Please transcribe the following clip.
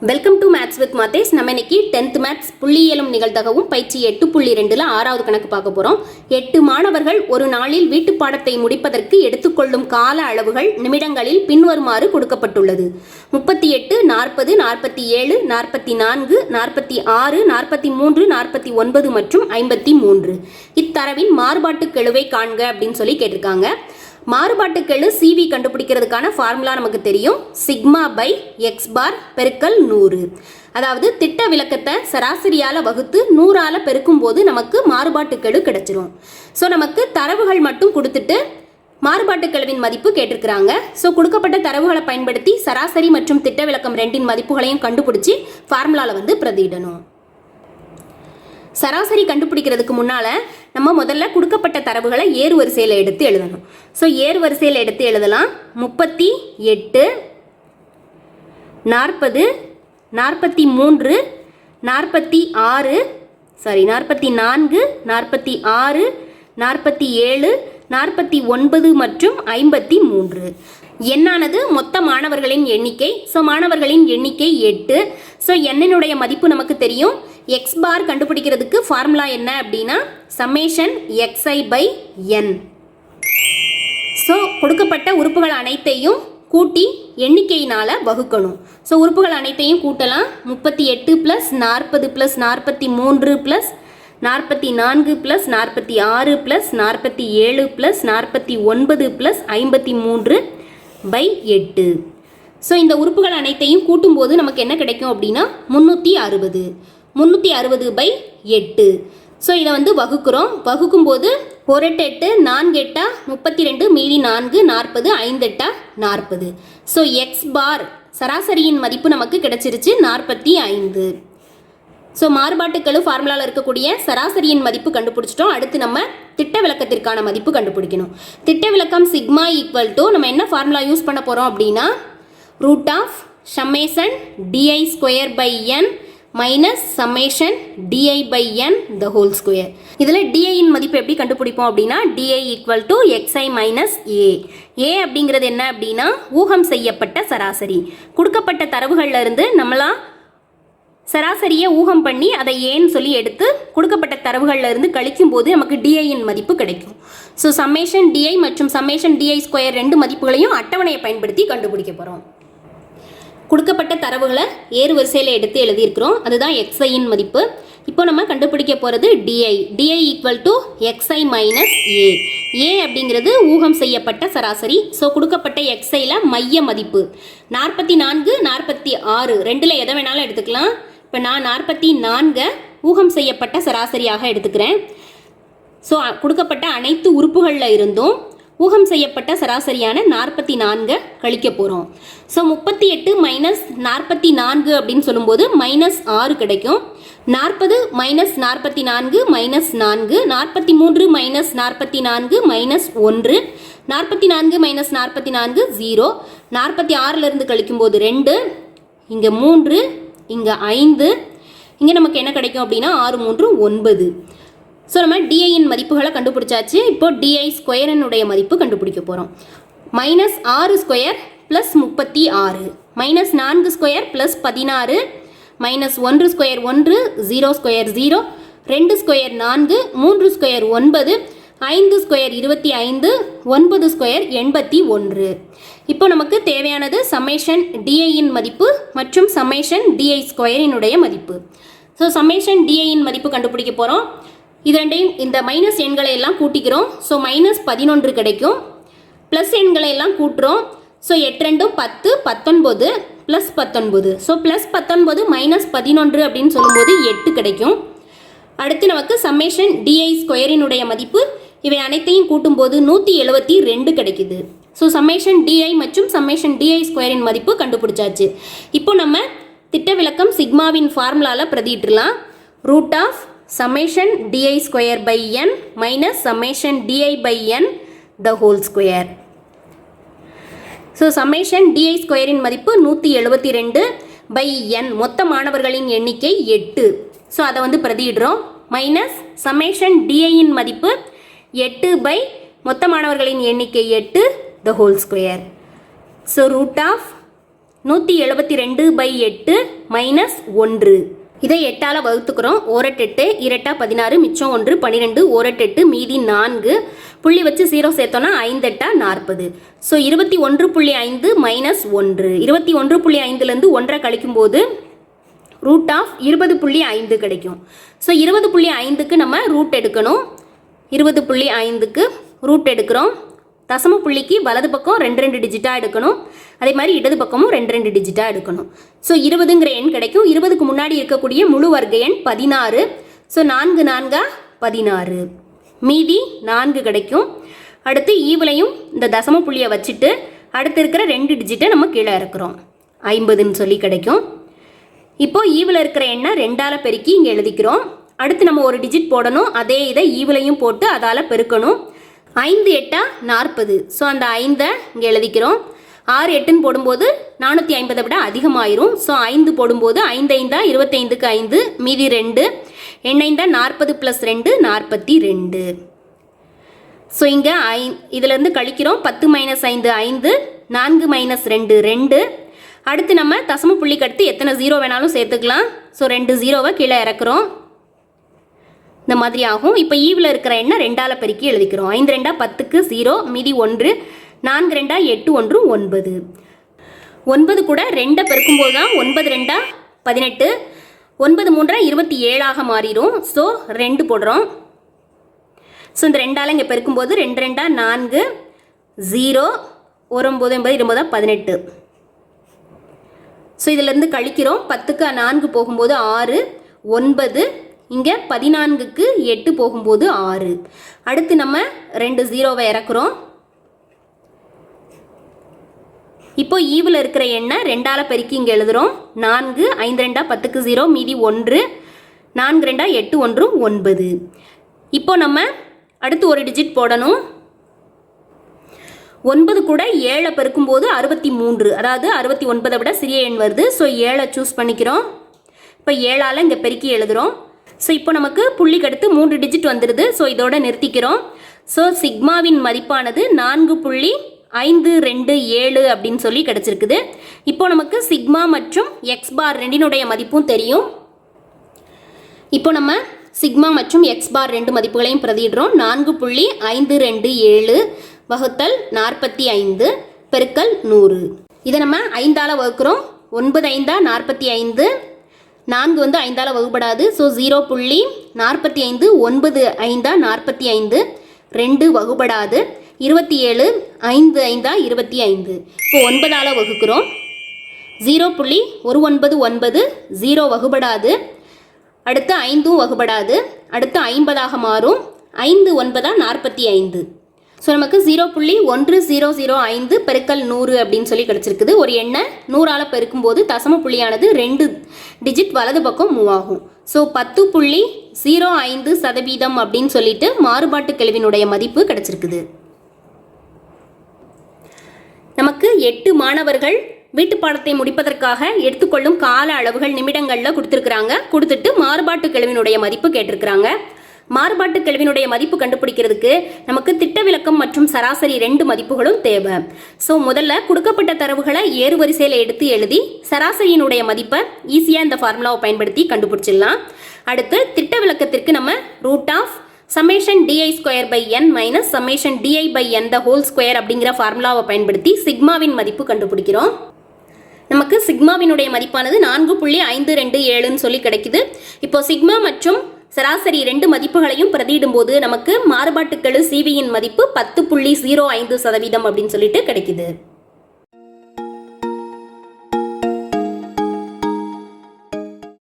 Welcome to maths with Mathes நம்ம இன்னைக்கு tenth maths புள்ளியியலும் நிகழ்தகவும் பயிற்சி எட்டு புள்ளி ரெண்டுல ஆறாவது கணக்கு பார்க்க போறோம். எட்டு மாணவர்கள் ஒரு நாளில் வீட்டு பாடத்தை முடிப்பதற்கு எடுத்துக்கொள்ளும் கால அளவுகள் நிமிடங்களில் பின்வருமாறு கொடுக்கப்பட்டுள்ளது. முப்பத்தி எட்டு நாற்பது நாற்பத்தி ஏழு நாற்பத்தி நான்கு நாற்பத்தி ஆறு நாற்பத்தி மூன்று நாற்பத்தி ஒன்பது மற்றும் ஐம்பத்தி மூன்று. இத்தரவின் மாறுபாட்டு கெழுவை காண்க அப்படின்னு சொல்லி கேட்டிருக்காங்க. மாறுபாட்டுக்கெழு சிவி கண்டுபிடிக்கிறதுக்கான ஃபார்முலா நமக்கு தெரியும். சிக்மா பை எக்ஸ் பார் பெருக்கல் நூறு. அதாவது திட்ட விளக்கத்தை சராசரியால் வகுத்து நூறால் பெருக்கும் போது நமக்கு மாறுபாட்டுக்கெழு கிடைச்சிரும். ஸோ நமக்கு தரவுகள் மட்டும் கொடுத்துட்டு மாறுபாட்டுக்கெழுவின் மதிப்பு கேட்டிருக்கிறாங்க. ஸோ கொடுக்கப்பட்ட தரவுகளை பயன்படுத்தி சராசரி மற்றும் திட்ட விளக்கம் ரெண்டின் மதிப்புகளையும் கண்டுபிடிச்சி ஃபார்முலாவில் வந்து பிரதியிடணும். சராசரி கண்டுபிடிக்கிறதுக்கு முன்னால் நம்ம முதல்ல கொடுக்கப்பட்ட தரவுகளை ஏறு வரிசையில் எடுத்து எழுதணும். ஸோ ஏறு வரிசையில் எடுத்து எழுதலாம். முப்பத்தி எட்டு நாற்பது நாற்பத்தி மூன்று நாற்பத்தி ஆறு சாரி நாற்பத்தி நான்கு நாற்பத்தி ஆறு நாற்பத்தி ஏழு நாற்பத்தி ஒன்பது மற்றும் ஐம்பத்தி மூன்று. எண்ணானது மொத்த மாணவர்களின் எண்ணிக்கை. ஸோ மாணவர்களின் எண்ணிக்கை எட்டு. ஸோ எண்ணினுடைய மதிப்பு நமக்கு தெரியும். எக்ஸ் பார் கண்டுபிடிக்கிறதுக்கு ஃபார்முலா என்ன அப்படின்னா summation x i by n so கொடுக்கப்பட்ட உறுப்புகள் அனைத்தையும் கூட்டி எண்ணிக்கையினால் வகுக்கணும். ஸோ உறுப்புகள் அனைத்தையும் கூட்டலாம். முப்பத்தி எட்டு ப்ளஸ் நாற்பது ப்ளஸ் நாற்பத்தி மூன்று ப்ளஸ் நாற்பத்தி நான்கு ப்ளஸ் நாற்பத்தி ஆறு ப்ளஸ் நாற்பத்தி ஏழு ப்ளஸ் நாற்பத்தி ஒன்பது ப்ளஸ் ஐம்பத்தி மூன்று பை எட்டு. ஸோ இந்த உறுப்புகள் அனைத்தையும் கூட்டும்போது நமக்கு என்ன கிடைக்கும் அப்படின்னா முந்நூற்றி அறுபது. முந்நூற்றி அறுபது பை எட்டு. ஸோ இதை வந்து வகுக்கிறோம். வகுக்கும்போது ஒரு எட்டு எட்டு நான்கு எட்டா முப்பத்தி ரெண்டு மீதி நான்கு நாற்பது ஐந்தெட்டா நாற்பது. ஸோ எக்ஸ் பார் சராசரியின் மதிப்பு நமக்கு கிடைச்சிருச்சு நாற்பத்தி ஐந்து. ஸோ மாறுபாட்டுக்கெழு ஃபார்முலாவில் இருக்கக்கூடிய சராசரியின் மதிப்பு கண்டுபிடிச்சிட்டோம். அடுத்து நம்ம திட்ட விளக்கத்திற்கான மதிப்பு கண்டுபிடிக்கணும். திட்ட விளக்கம் சிக்மா ஈக்குவல் டு நம்ம என்ன ஃபார்முலா யூஸ் பண்ண போகிறோம் அப்படின்னா root of summation d i square by n minus summation d i by n the whole square இதில் டிஐயின் மதிப்பு எப்படி கண்டுபிடிப்போம் அப்படின்னா d i equal to x i minus A A அப்படிங்கிறது என்ன அப்படின்னா ஊகம் செய்யப்பட்ட சராசரி. கொடுக்கப்பட்ட தரவுகள்ல இருந்து நம்மளாம் சராசரியை ஊகம் பண்ணி அதை ஏன்னு சொல்லி எடுத்து கொடுக்கப்பட்ட தரவுகளில் இருந்து கழிக்கும் போது நமக்கு டிஐயின் மதிப்பு கிடைக்கும். ஸோ சம்மேஷன் டிஐ மற்றும் சம்மேஷன் டிஐ ஸ்கொயர் ரெண்டு மதிப்புகளையும் அட்டவணையை பயன்படுத்தி கண்டுபிடிக்க போகிறோம் கொடுக்கப்பட்ட தரவுகளை ஏறு வரிசையில் எடுத்து எழுதியிருக்கிறோம். அதுதான் எக்ஸ்ஐயின் மதிப்பு. இப்போ நம்ம கண்டுபிடிக்க போகிறது d i d i equal to x i minus A A அப்படிங்கிறது ஊகம் செய்யப்பட்ட சராசரி. ஸோ கொடுக்கப்பட்ட எக்ஸ்ஐயில் மைய மதிப்பு. நாற்பத்தி நான்கு நாற்பத்தி ஆறு ரெண்டில் எதை வேணாலும் எடுத்துக்கலாம். இப்போ நான் நாற்பத்தி நான்கை ஊகம் செய்யப்பட்ட சராசரியாக எடுத்துக்கிறேன். ஸோ கொடுக்கப்பட்ட அனைத்து உறுப்புகளில் இருந்தும் ஊகம் செய்யப்பட்ட சராசரியான நாற்பத்தி நான்கை கழிக்க போகிறோம் ஸோ முப்பத்தி எட்டு மைனஸ் நாற்பத்தி நான்கு அப்படின்னு சொல்லும்போது மைனஸ் ஆறு கிடைக்கும். நாற்பது மைனஸ் நாற்பத்தி நான்கு மைனஸ் நான்கு. நாற்பத்தி மூன்று மைனஸ் நாற்பத்தி நான்கு மைனஸ் ஒன்று. நாற்பத்தி நான்கு மைனஸ் நாற்பத்தி நான்கு ஜீரோ நாற்பத்தி ஆறிலிருந்து கழிக்கும்போது ரெண்டு. இங்கே மூன்று இங்கே ஐந்து. இங்கே நமக்கு என்ன கிடைக்கும் அப்படின்னா ஆறு மூன்று ஒன்பது. ஸோ நம்ம டிஐயின் மதிப்புகளை கண்டுபிடிச்சாச்சு. இப்போ டிஐ ஸ்கொயரனுடைய மதிப்பு கண்டுபிடிக்க போகிறோம் மைனஸ் ஆறு ஸ்கொயர் ப்ளஸ் முப்பத்தி ஆறு. மைனஸ் நான்கு ஸ்கொயர் ப்ளஸ் பதினாறு. மைனஸ் ஒன்று ஸ்கொயர் ஒன்று ஜீரோ ஸ்கொயர் ஜீரோ ரெண்டு ஸ்கொயர் நான்கு மூன்று ஸ்கொயர் ஒன்பது. ஐந்து ஸ்கொயர் இருபத்தி ஐந்து ஒன்பது ஸ்கொயர் எண்பத்தி ஒன்று. இப்போ நமக்கு தேவையானது சம்மேஷன் டிஐயின் மதிப்பு மற்றும் சம்மேஷன் டிஐ ஸ்கொயரினுடைய மதிப்பு. ஸோ சம்மேஷன் டிஐயின் மதிப்பு கண்டுபிடிக்க போகிறோம் இது ரெண்டையும் இந்த மைனஸ் எண்களை எல்லாம் கூட்டிக்கிறோம் ஸோ மைனஸ் பதினொன்று கிடைக்கும். ப்ளஸ் எண்களை எல்லாம் கூட்டுறோம். ஸோ எட்டு ரெண்டும் பத்து பத்தொன்பது ப்ளஸ் பத்தொன்பது. ஸோ ப்ளஸ் பத்தொன்பது மைனஸ் பதினொன்று அப்படின்னு சொல்லும்போது எட்டு கிடைக்கும். அடுத்து நமக்கு சம்மேஷன் டிஐ ஸ்கொயரினுடைய மதிப்பு. இவை அனைத்தையும் கூட்டும்போது நூற்றி எழுபத்தி ரெண்டு கிடைக்குது. ஸோ சம்மேஷன் டிஐ மற்றும் சம்மேஷன் டிஐ ஸ்கொயரின் மதிப்பு கண்டுபிடிச்சாச்சு. இப்போ நம்ம திட்ட விளக்கம் சிக்மாவின் ஃபார்முலாவில் பிரதியிட்டுலாம் root of summation d i square by n minus summation d i by n the whole square so summation d i ஸ்கொயரின் மதிப்பு நூற்றி எழுபத்தி ரெண்டு பை என் மொத்த மாணவர்களின் எண்ணிக்கை எட்டு. ஸோ அதை வந்து பிரதியிடுறோம். மைனஸ் சம்மேஷன் டிஐயின் மதிப்பு எட்டு பை மொத்த மாணவர்களின் எண்ணிக்கை எட்டு the whole square so root of நூற்றி எழுபத்தி ரெண்டு பை எட்டு மைனஸ் ஒன்று. இதை எட்டால் வகுத்துக்கிறோம். ஓரட்டெட்டு இரட்டா பதினாறு மிச்சம் ஒன்று பன்னிரெண்டு ஓரட்டெட்டு மீதி நான்கு. புள்ளி வச்சு ஜீரோ சேர்த்தோன்னா ஐந்தெட்டா நாற்பது. ஸோ இருபத்தி ஒன்று புள்ளி ஐந்து மைனஸ் ஒன்று. இருபத்தி ஒன்று புள்ளி ஐந்துலேருந்து ஒன்றை கழிக்கும்போது ரூட் ஆஃப் இருபது புள்ளி ஐந்து கிடைக்கும். ஸோ இருபது புள்ளி ஐந்துக்கு நம்ம ரூட் எடுக்கணும். இருபது புள்ளி ஐந்துக்கு ரூட் எடுக்கிறோம். தசம புள்ளிக்கு வலது பக்கம் ரெண்டு ரெண்டு டிஜிட்டாக எடுக்கணும். அதே மாதிரி இடது பக்கமும் ரெண்டு ரெண்டு டிஜிட்டாக எடுக்கணும். ஸோ இருபதுங்கிற எண் கிடைக்கும். இருபதுக்கு முன்னாடி இருக்கக்கூடிய முழு வர்க்க எண் பதினாறு. ஸோ நான்கு நான்கா பதினாறு. மீதி நான்கு கிடைக்கும். அடுத்து ஈவிலையும் இந்த தசம புள்ளியை வச்சுட்டு அடுத்து இருக்கிற ரெண்டு டிஜிட்டை நம்ம கீழே இறக்குறோம். ஐம்பதுன்னு சொல்லி கிடைக்கும். இப்போது ஈவில் இருக்கிற எண்ணை ரெண்டால் பெருக்கி இங்கே எழுதிக்கிறோம். அடுத்து நம்ம ஒரு டிஜிட் போடணும். அதே இதை ஈவிலையும் போட்டு அதால் பெருக்கணும். ஐந்து எட்டா நாற்பது. ஸோ அந்த ஐந்தை இங்கே எழுதிக்கிறோம். ஆறு எட்டுன்னு போடும்போது நானூற்றி ஐம்பதை விட அதிகமாயிரும். ஸோ ஐந்து போடும்போது ஐந்து ஐந்தா இருபத்தைந்துக்கு ஐந்து மீதி ரெண்டு. எண்ணைந்தா நாற்பது ப்ளஸ் ரெண்டு நாற்பத்தி ரெண்டு. ஸோ இங்கே ஐ இதிலேருந்து கழிக்கிறோம். பத்து மைனஸ் ஐந்து ஐந்து. நான்கு மைனஸ் ரெண்டு ரெண்டு. அடுத்து நம்ம தசம புள்ளிக்கு அடுத்து எத்தனை? ஜீரோ வேணாலும் சேர்த்துக்கலாம். ஸோ ரெண்டு ஜீரோவை கீழே இறக்குறோம். இந்த மாதிரி ஆகும். இப்போ ஈவில் இருக்கிற எண்ணை ரெண்டால் பெருக்கி எழுதிக்கிறோம். ஐந்து ரெண்டா பத்துக்கு ஜீரோ மீதி ஒன்று நான்கு ரெண்டா எட்டு ஒன்று ஒன்பது. ஒன்பது கூட ரெண்டை பெருக்கும்போது தான் ஒன்பது ரெண்டா பதினெட்டு. ஒன்பது மூன்றா இருபத்தி ஏழாக மாறிடும். ஸோ ரெண்டு போடுறோம். ஸோ இந்த ரெண்டால் இங்கே பெருக்கும்போது ரெண்டு ரெண்டா நான்கு ஜீரோ ஒரு ஒம்பது எண்பது இருபதா பதினெட்டு. ஸோ இதிலேருந்து கழிக்கிறோம். பத்துக்கு நான்கு போகும்போது ஆறு ஒன்பது இங்கே பதினான்குக்கு எட்டு போகும்போது ஆறு. அடுத்து நம்ம ரெண்டு ஜீரோவை இறக்குறோம். இப்போ ஈவில் இருக்கிற எண்ணை ரெண்டால் பெருக்கி இங்கே எழுதுகிறோம் நான்கு ஐந்து ரெண்டா பத்துக்கு ஜீரோ மீதி ஒன்று. நான்கு ரெண்டா எட்டு ஒன்று ஒன்பது. இப்போ நம்ம அடுத்து ஒரு டிஜிட் போடணும். ஒன்பது கூட ஏழை பெருக்கும்போது அறுபத்தி மூன்று. அதாவது அறுபத்தி ஒன்பதை விட சிறிய எண் வருது. ஸோ ஏழை சூஸ் பண்ணிக்கிறோம். இப்போ ஏழால் இங்கே பெருக்கி எழுதுகிறோம் ஸோ இப்போ நமக்கு புள்ளிக்கு அடுத்து மூன்று டிஜிட் வந்துடுது ஸோ இதோட நிறுத்திக்கிறோம். ஸோ சிக்மாவின் மதிப்பானது நான்கு புள்ளி ஐந்து ரெண்டு ஏழு அப்படின்னு சொல்லி கிடச்சிருக்குது. இப்போ நமக்கு சிக்மா மற்றும் எக்ஸ் பார் ரெண்டினுடைய மதிப்பும் தெரியும். இப்போ நம்ம சிக்மா மற்றும் எக்ஸ் பார் ரெண்டு மதிப்புகளையும் பிரதிடுறோம் நான்கு புள்ளி ஐந்து ரெண்டு ஏழு வகுத்தல் நாற்பத்தி ஐந்து பெருக்கல் நூறு. இதை நம்ம ஐந்தால் வகுக்கிறோம். ஒன்பது ஐந்தா நாற்பத்தி ஐந்து நான்கு வந்து ஐந்தால் வகுப்படாது ஸோ ஜீரோ புள்ளி நாற்பத்தி ஐந்து ஒன்பது ஐந்தா நாற்பத்தி ஐந்து ரெண்டு வகுப்படாது இருபத்தி ஏழு ஐந்து ஐந்தா இருபத்தி ஐந்து இப்போ ஒன்பதால் வகுக்கிறோம். ஜீரோ புள்ளி ஒரு ஒன்பது ஒன்பது ஜீரோ வகுபடாது. அடுத்து ஐந்தும் வகுபடாது. அடுத்து ஐம்பதாக மாறும். ஐந்து ஒன்பதா நாற்பத்தி ஐந்து ஸோ நமக்கு ஜீரோ புள்ளி ஒன்று ஜீரோ ஜீரோ ஐந்து பெருக்கல் நூறு அப்படின்னு சொல்லி கிடச்சிருக்குது. ஒரு எண்ணை நூறால் பெருக்கும்போது தசம புள்ளியானது ரெண்டு டிஜிட் வலது பக்கம் மூவ் ஆகும். ஸோ பத்து புள்ளி ஜீரோ ஐந்து சதவீதம் அப்படின்னு சொல்லிட்டு மாறுபாட்டு கெழுவினுடைய மதிப்பு கிடச்சிருக்குது. நமக்கு எட்டு மாணவர்கள் வீட்டு பாடத்தை முடிப்பதற்காக எடுத்துக்கொள்ளும் கால அளவுகள் நிமிடங்களில் கொடுத்துருக்குறாங்க. கொடுத்துட்டு மாறுபாட்டு கெழுவினுடைய மதிப்பு கேட்டிருக்கிறாங்க. மாறுபாட்டு கேள்வினுடைய மதிப்பு கண்டுபிடிக்கிறதுக்கு நமக்கு திட்ட விளக்கம் மற்றும் சராசரி ரெண்டு மதிப்புகளும் தேவை. ஸோ முதல்ல கொடுக்கப்பட்ட தரவுகளை ஏறு வரிசையில் எடுத்து எழுதி சராசரியினுடைய மதிப்பை ஈஸியாக இந்த ஃபார்முலாவை பயன்படுத்தி கண்டுபிடிச்சிடலாம். அடுத்து திட்ட விளக்கத்திற்கு நம்ம root of summation d i square by n minus summation d i by n the whole square அப்படிங்கிற ஃபார்முலாவை பயன்படுத்தி சிக்மாவின் மதிப்பு கண்டுபிடிக்கிறோம். நமக்கு சிக்மாவினுடைய மதிப்பானது நான்கு புள்ளி ஐந்து ரெண்டு ஏழுன்னு சொல்லி கிடைக்குது. இப்போ சிக்மா மற்றும் சராசரி ரெண்டு மதிப்புகளையும் பிரதியிடும்போது நமக்கு மாறுபாட்டுக்கெழு சிவியின் மதிப்பு பத்து புள்ளி ஜீரோ ஐந்து சதவீதம் அப்படின்னு சொல்லிட்டு கிடைக்குது.